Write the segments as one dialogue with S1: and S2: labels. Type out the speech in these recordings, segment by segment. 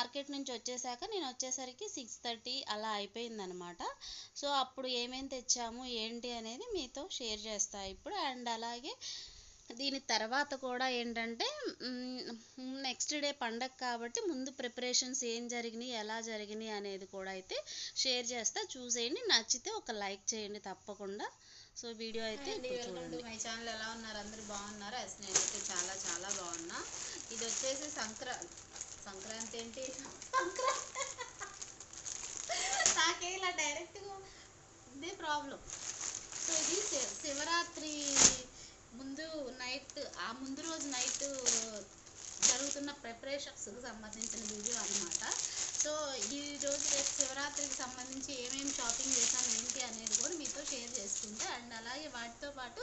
S1: Market నుంచి వచ్చేసాక నేను వచ్చేసరికి సిక్స్ థర్టీ అలా అయిపోయిందనమాట సో అప్పుడు ఏమేమి తెచ్చాము ఏంటి అనేది మీతో షేర్ చేస్తా ఇప్పుడు. అండ్ అలాగే దీని తర్వాత కూడా ఏంటంటే నెక్స్ట్ డే పండగ కాబట్టి ముందు ప్రిపరేషన్స్ ఏం జరిగినాయి ఎలా జరిగినాయి అనేది కూడా అయితే షేర్ చేస్తా. చూసేయండి నచ్చితే ఒక లైక్ చేయండి తప్పకుండా. సో వీడియో అయితే చూడండి.
S2: My channel. ఎలా ఉన్నారు? అందరూ బాగున్నారా? ఎస్ నేనైతే చాలా చాలా బాగున్నా. ఇది వచ్చేసి సంక్రాంతి సంక్రాంతి ఏంటి? సంక్రాంతి. నాకే ఇలా డైరెక్ట్గా ఇదే ప్రాబ్లం సో ఇది శివరాత్రి ముందు నైట్ ఆ ముందు రోజు నైట్ జరుగుతున్న ప్రిపరేషన్స్కి సంబంధించిన వీడియో అనమాట సో ఈ రోజు రేపు శివరాత్రికి సంబంధించి ఏమేమి షాపింగ్ చేసాం ఏంటి అనేది కూడా మీతో షేర్ చేసుకుంటే అండ్ అలాగే వాటితో పాటు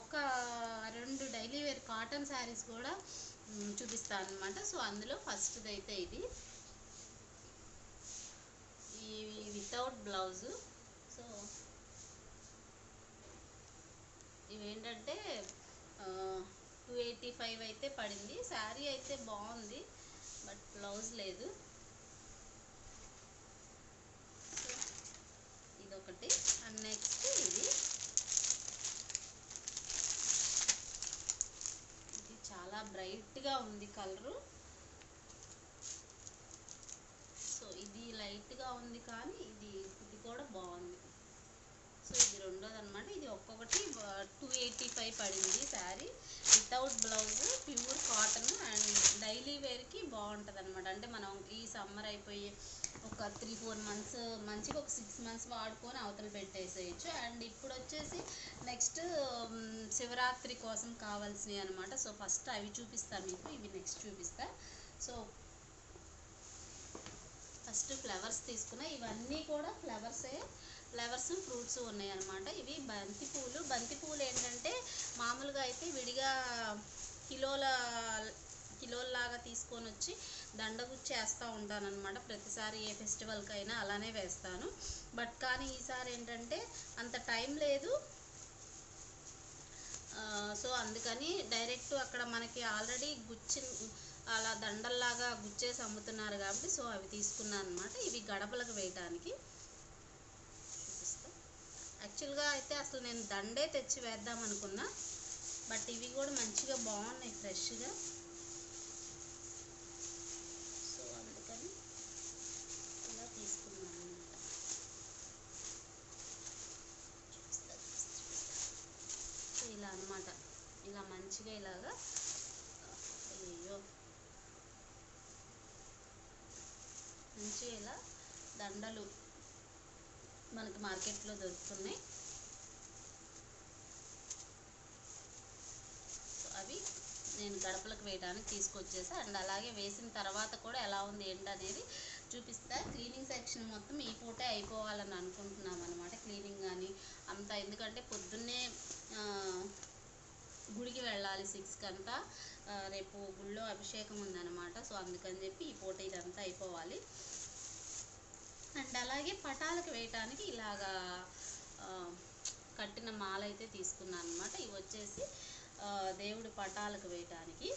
S2: ఒక రెండు డైలీ వేర్ కాటన్ శారీస్ కూడా చూపిస్తాను అనమాట సో అందులో ఫస్ట్ది అయితే ఇది. ఈ వితౌట్ బ్లౌజు. సో ఇవేంటంటే టూ ఎయిటీ ఫైవ్ అయితే పడింది. శారీ అయితే బాగుంది బట్ బ్లౌజ్ లేదు. సో ఇదొకటి. అండ్ నెక్స్ట్ ఇది ఇది చాలా బ్రైట్గా ఉంది కలరు. సో ఇది లైట్గా ఉంది కానీ ఇది ఇది కూడా బాగుంది. సో ఇది రెండోది అనమాట ఇది ఒక్కొక్కటి టూ ఎయిటీ ఫైవ్ పడింది sari. Without blouse pure cotton and daily వేర్కి బాగుంటుంది అనమాట అంటే మనం ఈ సమ్మర్ అయిపోయి ఒక త్రీ ఫోర్ మంత్స్ మంచిగా ఒక సిక్స్ మంత్స్ వాడుకొని అవతల పెట్టేసేయచ్చు. అండ్ ఇప్పుడు వచ్చేసి నెక్స్ట్ um, శివరాత్రి కోసం కావాల్సినవి అనమాట సో ఫస్ట్ అవి చూపిస్తాను మీకు ఇవి నెక్స్ట్ చూపిస్తా. సో ఫస్ట్ ఫ్లవర్స్ తీసుకున్నా ఇవన్నీ కూడా ఫ్లవర్సే ఫ్లవర్స్ ఫ్రూట్స్ ఉన్నాయి ఇవి బంతి పూలు. బంతి పూలు ఏంటంటే మామూలుగా అయితే విడిగా కిలోల కిలోల్లాగా తీసుకొని వచ్చి దండగుచ్చి వేస్తూ ఉంటాను అనమాట ప్రతిసారి ఏ ఫెస్టివల్కైనా అలానే వేస్తాను. బట్ కానీ ఈసారి ఏంటంటే అంత టైం లేదు. సో అందుకని డైరెక్ట్ అక్కడ మనకి ఆల్రెడీ గుచ్చి అలా దండల్లాగా గుచ్చేసి అమ్ముతున్నారు కాబట్టి సో అవి తీసుకున్నాను అనమాట ఇవి గడపలకు వేయడానికి యాక్చువల్గా అయితే అసలు నేను దండే తెచ్చి వేద్దాం అనుకున్నా బట్ ఇవి కూడా మంచిగా బాగున్నాయి ఫ్రెష్గా సో అందుకని ఇలా తీసుకున్నాను అనమాట చూపిస్తా చూపిస్తా చూపిస్తా సో ఇలా అన్నమాట ఇలా మంచిగా ఇలాగా అయ్యో మంచిగా ఇలా దండలు మనకి మార్కెట్లో దొరుకుతున్నాయి. సో అవి నేను గడపలకు వేయడానికి తీసుకొచ్చేసా. అండ్ అలాగే వేసిన తర్వాత కూడా ఎలా ఉంది ఏంటి అనేది చూపిస్తా. క్లీనింగ్ సెక్షన్ మొత్తం ఈ పూటే అయిపోవాలని అనుకుంటున్నాం అనమాట క్లీనింగ్ కానీ అంతా ఎందుకంటే పొద్దున్నే గుడికి వెళ్ళాలి సిక్స్కి అంతా రేపు గుళ్ళో అభిషేకం ఉందన్నమాట. సో అందుకని చెప్పి ఈ పూట ఇదంతా అయిపోవాలి. అండ్ అలాగే పటాలకు వేయటానికి ఇలాగా కట్టిన మాల అయితే తీసుకున్నాను అనమాట ఇవి వచ్చేసి దేవుడి పటాలకు వేయటానికి.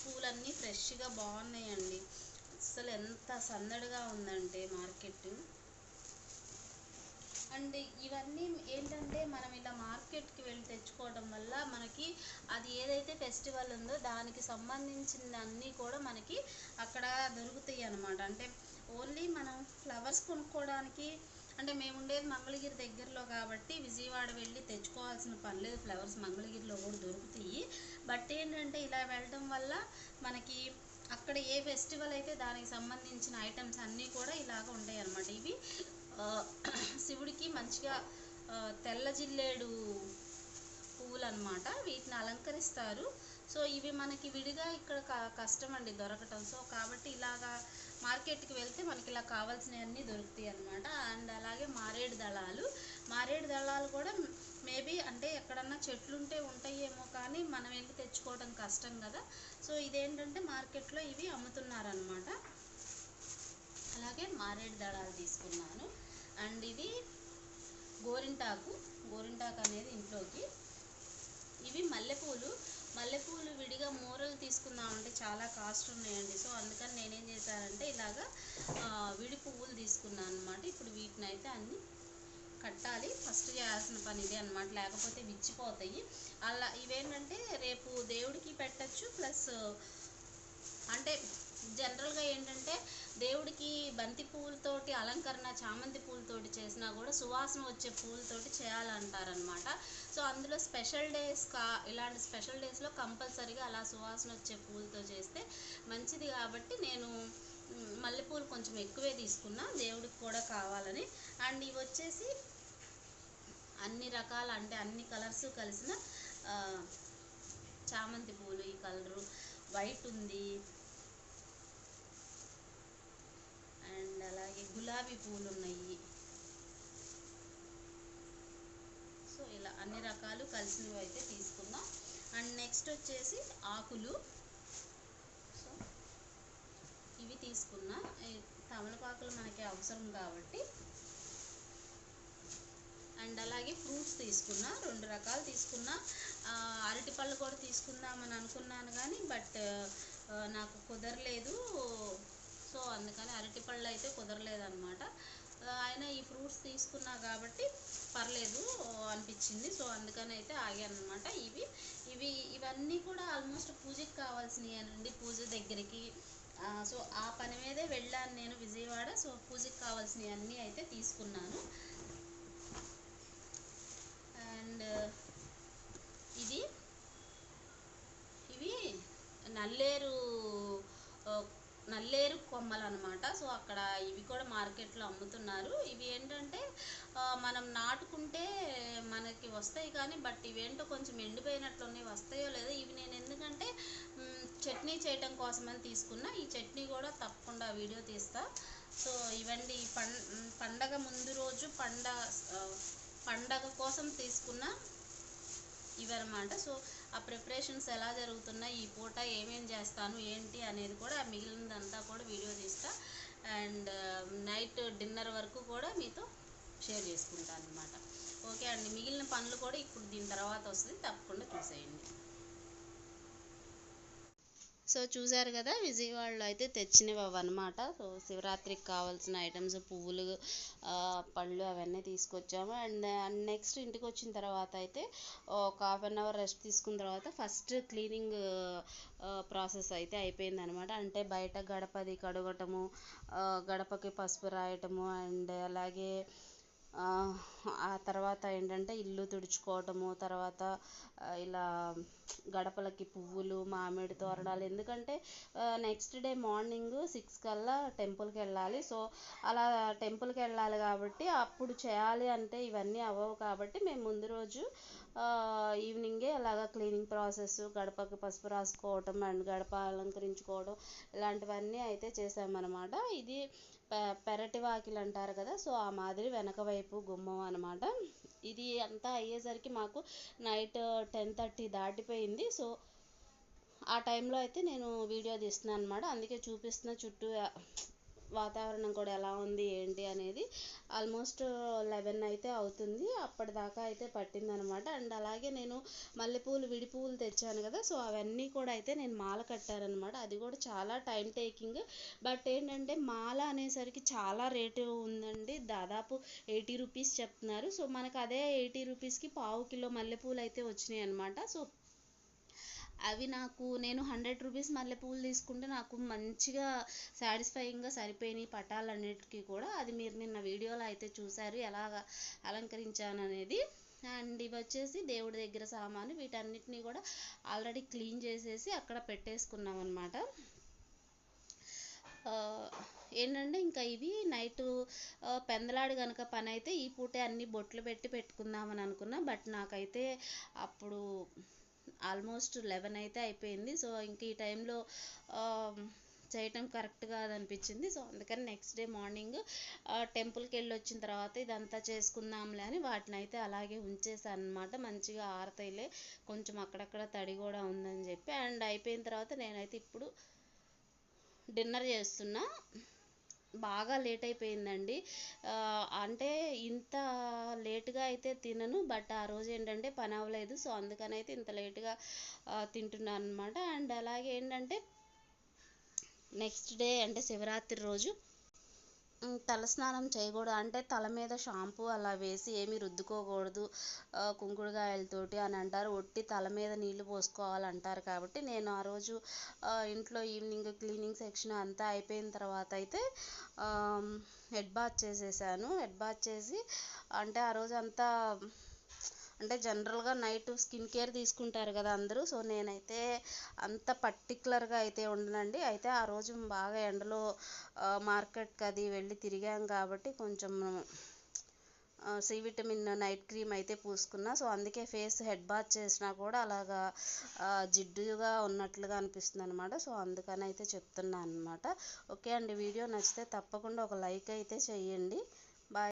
S2: పూలన్నీ ఫ్రెష్గా బాగున్నాయండి. అసలు ఎంత సందడిగా ఉందంటే మార్కెట్ అండ్ ఇవన్నీ ఏంటంటే మనం ఇలా మార్కెట్కి వెళ్ళి తెచ్చుకోవడం వల్ల మనకి అది ఏదైతే ఫెస్టివల్ ఉందో దానికి సంబంధించిన అన్నీ కూడా మనకి అక్కడ దొరుకుతాయి అన్నమాట. అంటే ఓన్లీ మనం ఫ్లవర్స్ కొనుక్కోవడానికి అంటే మేము ఉండేది మంగళగిరి దగ్గరలో కాబట్టి విజయవాడ వెళ్ళి తెచ్చుకోవాల్సిన పని లేదు. ఫ్లవర్స్ మంగళగిరిలో కూడా దొరుకుతాయి. బట్ ఏంటంటే ఇలా వెళ్ళడం వల్ల మనకి అక్కడ ఏ ఫెస్టివల్ అయితే దానికి సంబంధించిన ఐటమ్స్ అన్నీ కూడా ఇలాగ ఉంటాయి అన్నమాట ఇవి శివుడికి మంచిగా తెల్ల జిల్లేడు పువ్వులు అనమాట వీటిని అలంకరిస్తారు. సో ఇవి మనకి విడిగా ఇక్కడ క- కష్టం అండి దొరకటం. సో కాబట్టి ఇలాగా మార్కెట్కి వెళ్తే మనకి ఇలా కావాల్సినవన్నీ దొరుకుతాయి అనమాట అండ్ అలాగే మారేడు దళాలు. మారేడు దళాలు కూడా మేబీ అంటే ఎక్కడన్నా చెట్లుంటే ఉంటాయేమో కానీ మనం వెళ్ళి తెచ్చుకోవడం కష్టం కదా. సో ఇదేంటంటే మార్కెట్లో ఇవి అమ్ముతున్నారనమాట అలాగే మారేడు దళాలు తీసుకున్నాను. అండ్ ఇది గోరింటాకు. గోరింటాకు అనేది ఇంట్లోకి. ఇవి మల్లెపూలు. మల్లెపూలు విడిగా మూరలు తీసుకుందామంటే చాలా కాస్ట్ ఉన్నాయండి. సో అందుకని నేనేం చేశానంటే ఇలాగా విడి పువ్వులు తీసుకున్నాను అనమాట ఇప్పుడు వీటిని అయితే అన్నీ కట్టాలి. ఫస్ట్ చేయాల్సిన పని ఇదే అనమాట లేకపోతే విచ్చిపోతాయి. అలా ఇవేంటంటే రేపు దేవుడికి పెట్టచ్చు. ప్లస్ అంటే జనరల్గా ఏంటంటే దేవుడికి బంతి పువ్వులతోటి అలంకరణ చామంతి పూలతోటి చేసినా కూడా సువాసన వచ్చే పూలతోటి చేయాలంటారనమాట సో అందులో స్పెషల్ డేస్ కా ఇలాంటి స్పెషల్ డేస్లో కంపల్సరీగా అలా సువాసన వచ్చే పూలతో చేస్తే మంచిది కాబట్టి నేను మల్లెపూలు కొంచెం ఎక్కువే తీసుకున్నా. దేవుడికి కూడా కావాలని. అండ్ ఇవి వచ్చేసి అన్ని రకాల అంటే అన్ని కలర్స్ కలిసిన చామంతి పూలు ఈ కలరు. వైట్ ఉంది. అండ్ అలాగే గులాబీ పూలు ఉన్నాయి సో ఇలా అన్ని రకాలు కలిసినవి అయితే తీసుకుందాం. అండ్ నెక్స్ట్ వచ్చేసి ఆకులు. సో ఇవి తీసుకున్నా తమలపాకులు మనకి అవసరం కాబట్టి. అండ్ అలాగే ఫ్రూట్స్ తీసుకున్నా రెండు రకాలు తీసుకున్నా అరటిపళ్ళు కూడా తీసుకుందామని అనుకున్నాను కానీ బట్ నాకు కుదరలేదు. సో అందుకని అరటిపళ్ళు అయితే కుదరలేదనమాట ఆయన ఈ ఫ్రూట్స్ తీసుకున్నా కాబట్టి పర్లేదు అనిపించింది. సో అందుకని అయితే ఆగాను అనమాట ఇవి ఇవి ఇవన్నీ కూడా ఆల్మోస్ట్ పూజకి కావాల్సినవి అండి పూజ దగ్గరికి. సో ఆ పని మీదే వెళ్ళాను నేను విజయవాడ. సో పూజకి కావాల్సినవి అన్నీ అయితే తీసుకున్నాను. అండ్ ఇది ఇవి నల్లేరు నల్లేరు కొమ్మలు అనమాట సో అక్కడ ఇవి కూడా మార్కెట్లో అమ్ముతున్నారు. ఇవి ఏంటంటే మనం నాటుకుంటే మనకి వస్తాయి కానీ బట్ ఇవేంటో కొంచెం ఎండిపోయినట్లున్నాయి వస్తాయో లేదో ఇవి నేను ఎందుకంటే చట్నీ చేయటం కోసమని తీసుకున్నా. ఈ చట్నీ కూడా తప్పకుండా వీడియో తీస్తా. సో ఇవండి పం పండగ ముందు రోజు పండగ పండగ కోసం తీసుకున్న ఇవన్నమాట. సో ఆ ప్రిపరేషన్స్ ఎలా జరుగుతున్నాయి ఈ పూట ఏమేం చేస్తాను ఏంటి అనేది కూడా మిగిలినదంతా కూడా వీడియో తీస్తా. అండ్ um, నైట్ డిన్నర్ వరకు కూడా మీతో షేర్ చేసుకుంటాను అనమాట ఓకే అండి మిగిలిన పనులు కూడా ఇప్పుడు దీని తర్వాత వస్తుంది తప్పకుండా చూసేయండి. సో చూసారు కదా విజయవాడలో అయితే తెచ్చినవి అవన్నమాట సో శివరాత్రికి కావాల్సిన ఐటమ్స్ పువ్వులు పళ్ళు అవన్నీ తీసుకొచ్చాము. అండ్ నెక్స్ట్ ఇంటికి వచ్చిన తర్వాత అయితే ఒక హాఫ్ అన్ అవర్ రెస్ట్ తీసుకున్న తర్వాత ఫస్ట్ క్లీనింగ్ ప్రాసెస్ అయితే అయిపోయింది అనమాట అంటే బయట గడపది కడగటము గడపకి పసుపు రాయటము అండ్ అలాగే ఆ, తర్వాత ఏంటంటే ఇల్లు తుడుచుకోవటము తర్వాత ఇలా గడపలకి పువ్వులు మామిడి తోరణాలు. ఎందుకంటే నెక్స్ట్ డే మార్నింగ్ సిక్స్ కల్లా టెంపుల్కి వెళ్ళాలి. సో అలా టెంపుల్కి వెళ్ళాలి కాబట్టి అప్పుడు చేయాలి అంటే ఇవన్నీ అవ్వవు కాబట్టి మేము ముందు రోజు ఈవినింగే అలాగ క్లీనింగ్ ప్రాసెస్ గడపకి పసుపు రాసుకోవటం అండ్ గడప అలంకరించుకోవడం ఇలాంటివన్నీ అయితే చేసామన్నమాట ఇది పె- పెరటి వాకిలి అంటారు కదా సో ఆ మాదిరి వెనక వైపు గుమ్మం అనమాట ఇది అంతా అయ్యేసరికి మాకు నైట్ టెన్ థర్టీ దాటిపోయింది. సో ఆ టైంలో అయితే నేను వీడియో తీస్తున్నాను అనమాట అందుకే చూపిస్తున్న చుట్టూ వాతావరణం కూడా ఎలా ఉంది ఏంటి అనేది ఆల్మోస్ట్ లెవెన్ అయితే అవుతుంది. అప్పటిదాకా అయితే పట్టిందనమాట. అండ్ అలాగే నేను మల్లెపూలు విడి పువ్వులు తెచ్చాను కదా సో అవన్నీ కూడా అయితే నేను మాల కట్టారనమాట. అది కూడా చాలా టైం టేకింగ్ బట్ ఏంటంటే మాల అనేసరికి చాలా రేటు ఉందండి. దాదాపు ఎయిటీ రూపీస్ చెప్తున్నారు. సో మనకు అదే ఎయిటీ రూపీస్కి పావు కిలో మల్లెపూలు అయితే వచ్చినాయి అనమాట సో అవి నాకు నేను హండ్రెడ్ రూపీస్ మల్లెపూలు తీసుకుంటే నాకు మంచిగా సాటిస్ఫైయింగ్గా సరిపోయినాయి పటాలన్నిటికీ కూడా. అది మీరు నిన్న వీడియోలో అయితే చూశారు ఎలాగ అలంకరించాను అనేది అండ్ ఇవి వచ్చేసి దేవుడి దగ్గర సామాను వీటన్నిటిని కూడా ఆల్రెడీ క్లీన్ చేసేసి అక్కడ పెట్టేసుకున్నాం అనమాట ఏంటంటే ఇంకా ఇవి నైట్ పెందలాడు కనుక పని అయితే ఈ పూటే అన్ని బొట్లు పెట్టి పెట్టుకుందామని అనుకున్నా. బట్ నాకైతే అప్పుడు ఆల్మోస్ట్ లెవెన్ అయితే అయిపోయింది. సో ఇంక ఈ టైంలో um, చేయటం కరెక్ట్ కాదనిపించింది. సో అందుకని నెక్స్ట్ డే మార్నింగ్ టెంపుల్కి వెళ్ళి వచ్చిన తర్వాత ఇదంతా చేసుకుందాంలే అని వాటిని అయితే అలాగే ఉంచేసాను అనమాట మంచిగా ఆరతాయిలే కొంచెం అక్కడక్కడ తడి కూడా ఉందని చెప్పి. అండ్ అయిపోయిన తర్వాత నేనైతే ఇప్పుడు డిన్నర్ చేస్తున్నా. బాగా లేట్ అయిపోయిందండి. అంటే ఇంత లేట్గా అయితే తినను బట్ ఆ రోజు ఏంటంటే పని అవ్వలేదు. సో అందుకని అయితే ఇంత లేట్గా తింటున్నాను అనమాట అండ్ అలాగే ఏంటంటే నెక్స్ట్ డే అంటే శివరాత్రి రోజు తలస్నానం చేయకూడదు. అంటే తల మీద షాంపూ అలా వేసి ఏమీ రుద్దుకోకూడదు. కుంకుడుకాయలతోటి అని అంటారు. ఒట్టి తల మీద నీళ్ళు పోసుకోవాలంటారు కాబట్టి నేను ఆ రోజు ఇంట్లో ఈవినింగ్ క్లీనింగ్ సెక్షన్ అంతా అయిపోయిన తర్వాత అయితే హెడ్ బాత్ చేసేసాను. హెడ్ బాత్ చేసి అంటే ఆ రోజంతా అంటే జనరల్గా నైట్ స్కిన్ కేర్ తీసుకుంటారు కదా అందరూ. సో నేనైతే అంత పర్టికులర్గా అయితే ఉండనండి. అయితే ఆ రోజు బాగా ఎండలో మార్కెట్కి అది వెళ్ళి తిరిగాం కాబట్టి కొంచెం సి విటమిన్ నైట్ క్రీమ్ అయితే పూసుకున్నా. సో అందుకే ఫేస్ హెడ్ బాత్ చేసినా కూడా అలాగా జిడ్డుగా ఉన్నట్లుగా అనిపిస్తుంది అనమాట సో అందుకని అయితే చెప్తున్నాను అనమాట ఓకే అండి వీడియో నచ్చితే తప్పకుండా ఒక లైక్ అయితే చేయండి.